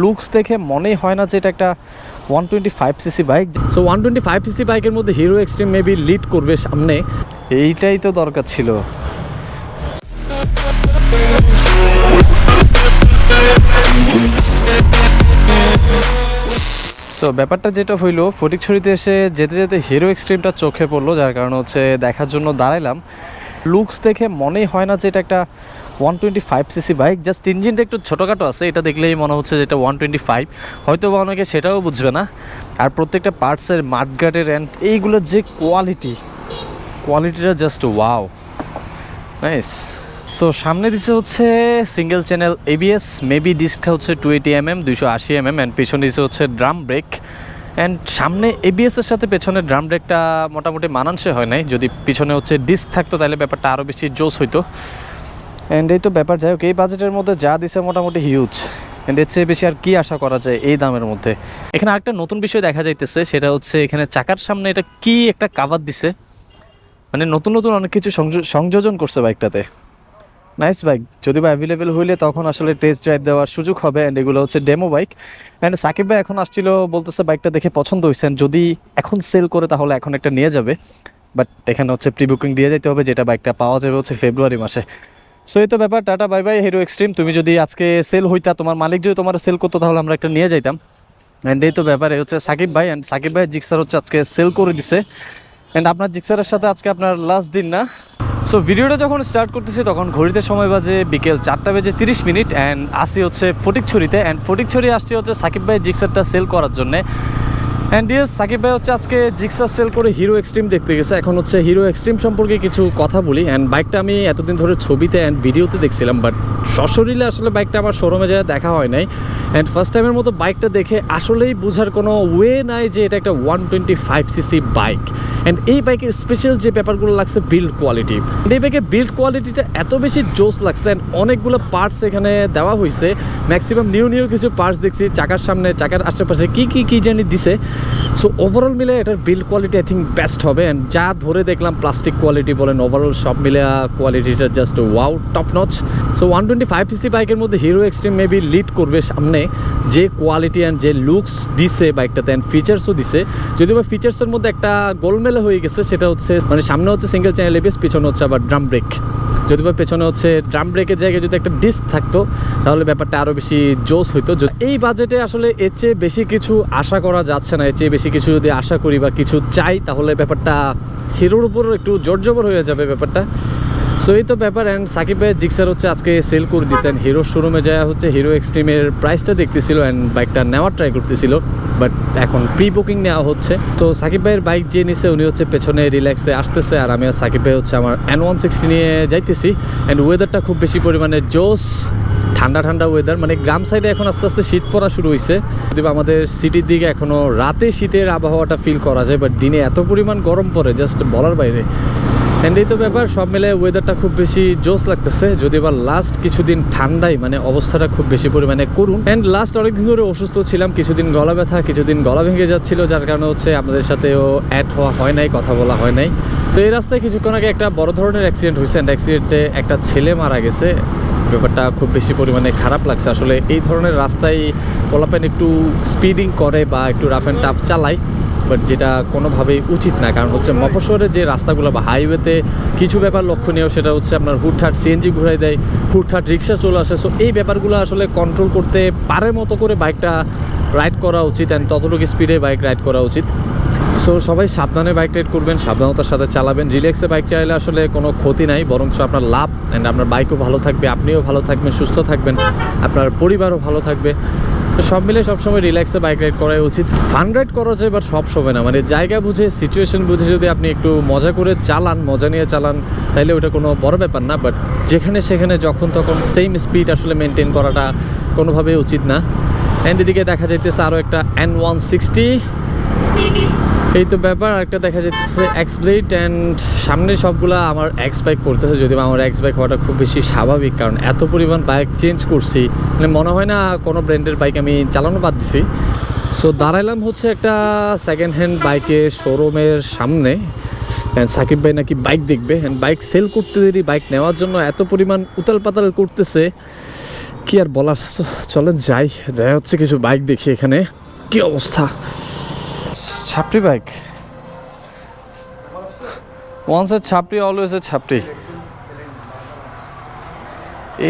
Looks দেখে মনেই হয় না যে এটা একটা one twenty five CC bike. So one twenty five CC বাইকের মধ্যে হিরো এক্সট্রিম মেবি লিড করবে সামনে। এইটাই তো দরকার ছিল। তো ব্যাপারটা যেটা হইল ফটিকছড়িতে এসে যেতে যেতে হিরো এক্সট্রিমটা চোখে পড়ল যার কারণে হচ্ছে দেখার জন্য দাঁড়াইলাম। লুকস দেখে মনেই হয় না যে এটা একটা one twenty five CC bike just ইঞ্জিনটা একটু ছোটোখাটো আছে, এটা দেখলেই মনে হচ্ছে যে এটা ওয়ান টোয়েন্টি ফাইভ হয়তো বা অনেকে সেটাও বুঝবে না। আর প্রত্যেকটা পার্টসের মাঠগাটের অ্যান্ড এইগুলোর যে কোয়ালিটি কোয়ালিটিটা জাস্ট ওয়াও নাইস সো সামনে দিছে হচ্ছে সিঙ্গেল চ্যানেল এবিএস মেবি ডিস্কটা হচ্ছে টু এইটি এম এম দুইশো আশি এম এম অ্যান্ড পেছনে দিছে হচ্ছে ড্রাম ব্রেক অ্যান্ড সামনে এবিএস এর সাথে পেছনে ড্রাম ব্রেকটা মোটামুটি মানানসে হয় নাই। যদি পিছনে হচ্ছে ডিস্ক থাকতো, তাহলে ব্যাপারটা আরও বেশি জোস হইতো। অ্যান্ড এই তো ব্যাপার, যাই হোক, এই বাজেটের মধ্যে যা দিছে মোটামুটি হিউজ অ্যান্ড এর চেয়ে বেশি আর কি আশা করা যায় এই দামের মধ্যে? এখানে আরেকটা নতুন বিষয় দেখা যাইতেছে, সেটা হচ্ছে এখানে চাকার সামনে এটা কি একটা কাভার দিছে? মানে নতুন নতুন অনেক কিছু সংযোজন করছে বাইকটাতে নাইস বাইক যদি বা অ্যাভেলেবেল হইলে তখন আসলে টেস্ট ড্রাইভ দেওয়ার সুযোগ হবে অ্যান্ড এগুলো হচ্ছে ডেমো বাইক অ্যান্ড সাকিব ভাই এখন আসছিল, বলতেছে বাইকটা দেখে পছন্দ হয়েছে যদি এখন সেল করে তাহলে এখন একটা নিয়ে যাবে। বাট এখানে হচ্ছে প্রি বুকিং দিয়ে যেতে হবে, যেটা বাইকটা পাওয়া যাবে হচ্ছে ফেব্রুয়ারি মাসে। সো এই তো ব্যাপার, tata bye bye Hero Xtreme তুমি যদি আজকে সেল হইতা, তোমার মালিক যদি তোমার সেল করতো, তাহলে আমরা একটা নিয়ে যাইতাম। অ্যান্ড এই তো ব্যাপারে হচ্ছে সাকিব ভাই। অ্যান্ড সাকিব ভাই জিক্সার হচ্ছে আজকে সেল করে দিছে। অ্যান্ড আপনার জিক্সারের সাথে আজকে আপনার লাস্ট দিন না। সো ভিডিওটা যখন স্টার্ট করতেছি, তখন ঘড়িতে সময় বাজে বিকেল চারটা বেজে তিরিশ মিনিট। অ্যান্ড আসি হচ্ছে ফটিকছড়িতে। অ্যান্ড ফটিকছড়ি আসছি হচ্ছে সাকিব ভাই জিক্সারটা সেল করার জন্যে। অ্যান্ড ইয়েস সাকিব ভাই হচ্ছে আজকে জিক্সার সেল করে হিরো এক্সট্রিম দেখতে গেছে। এখন হচ্ছে হিরো এক্সট্রিম সম্পর্কে কিছু কথা বলি। অ্যান্ড বাইকটা আমি এতদিন ধরে ছবিতে অ্যান্ড ভিডিওতে দেখছিলাম বাট সশরীরে আসলে বাইকটা আমার শোরুমে যায় দেখা হয় নাই। অ্যান্ড ফার্স্ট টাইমের মতো বাইকটা দেখে আসলেই বোঝার কোনো ওয়ে নাই যে এটা একটা one twenty five CC bike and এই বাইকের স্পেশাল যে ব্যাপারগুলো লাগছে বিল্ড কোয়ালিটি এই বাইকের বিল্ড কোয়ালিটিটা এত বেশি জোস লাগছে অ্যান্ড অনেকগুলো পার্টস এখানে দেওয়া হয়েছে ম্যাক্সিমাম নিউ নিউ কিছু পার্টস দেখছি, চাকার সামনে, চাকার আশেপাশে কি কি কি জানি দিছে। সো ওভারঅল মিলে এটার build quality I think best হবে। অ্যান্ড যা ধরে দেখলাম প্লাস্টিক কোয়ালিটি বলেন ওভারঅল সব মিলে কোয়ালিটিটা just wow top notch so one twenty five CC বাইকের মধ্যে হিরো এক্সট্রিম মেবি লিড করবে সামনে। যে কোয়ালিটি অ্যান্ড যে লুকস দিছে বাইকটাতে অ্যান্ড ফিচার্সও দিছে। যদিও বা ফিচার্সের মধ্যে একটা গোলমেলে হয়ে গেছে, সেটা হচ্ছে মানে সামনে হচ্ছে সিঙ্গেল চ্যানেল এবিএস পিছনে হচ্ছে আবার ড্রাম ব্রেক যদি বা পেছনে হচ্ছে ড্রাম ব্রেকের জায়গায় যদি একটা ডিস্ক থাকতো, তাহলে ব্যাপারটা আরও বেশি জোস হইতো। এই বাজেটে আসলে এর চেয়ে বেশি কিছু আশা করা যাচ্ছে না, এর চেয়ে বেশি কিছু যদি আশা করি বা কিছু চাই, তাহলে ব্যাপারটা হিরোর উপর একটু জোর জবর হয়ে যাবে ব্যাপারটা। সো এই তো ব্যাপার অ্যান্ড সাকিব ভাই জিক্সার হচ্ছে আজকে সেল করে দিয়েছেন হিরো শোরুমে যাওয়া হচ্ছে হিরো এক্সট্রিমের প্রাইসটা দেখতেছিল অ্যান্ড বাইকটা নেওয়ার ট্রাই করতেছিল বাট এখন প্রি বুকিং নেওয়া হচ্ছে। তো সাকিব ভাইয়ের বাইক যে নিছে, উনি হচ্ছে পেছনে রিল্যাক্সে আসতেছে, আর আমি সাকিব ভাই হচ্ছে আমার এন ওয়ান সিক্সটি নিয়ে যাইতেছি। অ্যান্ড ওয়েদারটা খুব বেশি পরিমাণে জোস ঠান্ডা ঠান্ডা ওয়েদার মানে গ্রাম সাইডে এখন আস্তে আস্তে শীত পড়া শুরু হয়েছে যদি আমাদের সিটির দিকে এখনও রাতে শীতের আবহাওয়াটা ফিল করা যায় বাট দিনে এত পরিমাণ গরম পড়ে জাস্ট বলার বাইরে। এই তো ব্যাপার, সব মিলে ওয়েদারটা খুব বেশি জোস লাগতেছে। যদি বা লাস্ট কিছুদিন ঠান্ডাই মানে অবস্থাটা খুব বেশি পরিমাণে করুন। অ্যান্ড লাস্ট অনেকদিন ধরে অসুস্থ ছিলাম, কিছুদিন গলা ব্যথা, কিছুদিন গলা ভেঙে যাচ্ছিল, যার কারণে হচ্ছে আমাদের সাথেও অ্যাড হওয়া হয় নাই, কথা বলা হয় নাই। তো এই রাস্তায় কিছুক্ষণ আগে একটা বড় ধরনের অ্যাক্সিডেন্ট হয়েছে অ্যান্ড অ্যাক্সিডেন্টে একটা ছেলে মারা গেছে। ব্যাপারটা খুব বেশি পরিমাণে খারাপ লাগছে। আসলে এই ধরনের রাস্তায় পোলাপেন একটু স্পিডিং করে বা একটু রাফ অ্যান্ড টাফ চালায়। বাট যেটা কোনোভাবেই উচিত না, কারণ হচ্ছে মফস্বরের যে রাস্তাগুলো বা হাইওয়েতে কিছু ব্যাপার লক্ষণীয়, সেটা হচ্ছে আপনার হুটহাট সিএনজি ঘুরাই দেয়, হুটহাট রিক্সা চলে আসে। সো এই ব্যাপারগুলো আসলে কন্ট্রোল করতে পারে মতো করে বাইকটা রাইড করা উচিত অ্যান্ড ততটুকু স্পিডে বাইক রাইড করা উচিত। সো সবাই সাবধানে বাইক রাইড করবেন, সাবধানতার সাথে চালাবেন। রিল্যাক্সে বাইক চালালে আসলে কোনো ক্ষতি নাই, বরঞ্চ আপনার লাভ অ্যান্ড আপনার বাইকও ভালো থাকবে, আপনিও ভালো থাকবেন, সুস্থ থাকবেন, আপনার পরিবারও ভালো থাকবে। সব মিলে সবসময় রিল্যাক্সে বাইক রাইড করাই উচিত। ফান রাইড করা যায় বাট সব সময় না। মানে জায়গা বুঝে সিচুয়েশন বুঝে যদি আপনি একটু মজা করে চালান, মজা নিয়ে চালান তাহলে ওটা কোনো বড় ব্যাপার না বাট যেখানে সেখানে যখন তখন সেম স্পিড আসলে মেনটেন করাটা কোনোভাবেই উচিত না। অ্যান্ড এদিকে দেখা যাইতেছে আরও একটা অ্যান ওয়ান সিক্সটি এই তো ব্যাপার একটা দেখা যাচ্ছে এক্স ব্লেড অ্যান্ড সামনে সবগুলা আমার এক্স বাইক পড়তেছে যদিও আমার এক্স বাইক হওয়াটা খুব বেশি স্বাভাবিক, কারণ এত পরিমাণ বাইক চেঞ্জ করছি। মানে মনে হয় না কোনো ব্র্যান্ডের বাইক আমি চালানো বাদ দিছি। সো দাঁড়াইলাম হচ্ছে একটা সেকেন্ড হ্যান্ড বাইকের শোরুমের সামনে। And সাকিব ভাই নাকি বাইক দেখবে। অ্যান্ড বাইক সেল করতে দেরি বাইক নেওয়ার জন্য এত পরিমাণ উতাল পাতাল করতেছে। কি আর বলার চলেন যাই। যাই হচ্ছে কিছু বাইক দেখি এখানে। কি অবস্থা? Chhapri bike once a chhapri always a chhapri.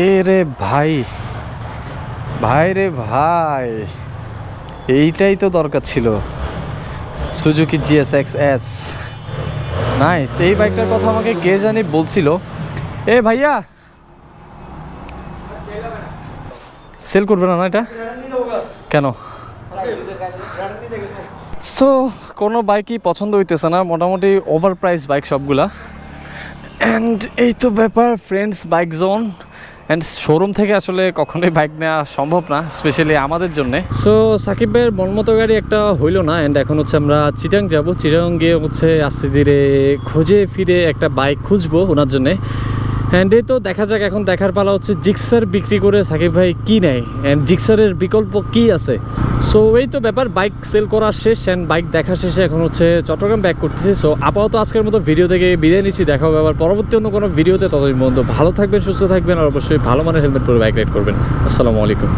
এ রে ভাই ভাই রে ভাই, এইটাই তো দরকার ছিল। Suzuki GS X S nice এই বাইকটার কথা আমাকে কে জানি বলছিল। এ ভাইয়া সেল করবে না না এটা? কেন? সো কোনো বাইকই পছন্দ হইতেছে না। মোটামুটি ওভার প্রাইস বাইক সবগুলা। অ্যান্ড এই তো ব্যাপার friends bike zone and showroom থেকে আসলে কখনোই বাইক নেওয়া সম্ভব না স্পেশালি আমাদের জন্যে। সো সাকিব ভাইয়ের মনমতো গাড়ি একটা হইল না। অ্যান্ড এখন হচ্ছে আমরা চিটাং যাব। চিটাং গিয়ে হচ্ছে আস্তে ধীরে খুঁজে ফিরে একটা বাইক খুঁজবো ওনার জন্যে। অ্যান্ড এই তো দেখা যাক, এখন দেখার পালা হচ্ছে জিক্সার বিক্রি করে সাকিব ভাই কি নেয়। অ্যান্ড জিক্সারের বিকল্প কি আছে? সো এই তো ব্যাপার বাইক সেল করা শেষ অ্যান্ড বাইক দেখা শেষে এখন হচ্ছে চট্টগ্রাম ব্যাক করতেছি। সো আপাতত আজকের মতো ভিডিও থেকে বিদায় নিচ্ছি, দেখা হবে আবার পরবর্তী অন্য কোনো ভিডিওতে ততদিন বন্ধু ভালো থাকবেন, সুস্থ থাকবেন, আর অবশ্যই ভালো মানের হেলমেট পরে বাইক রাইড করবেন। আসসালামু আলাইকুম।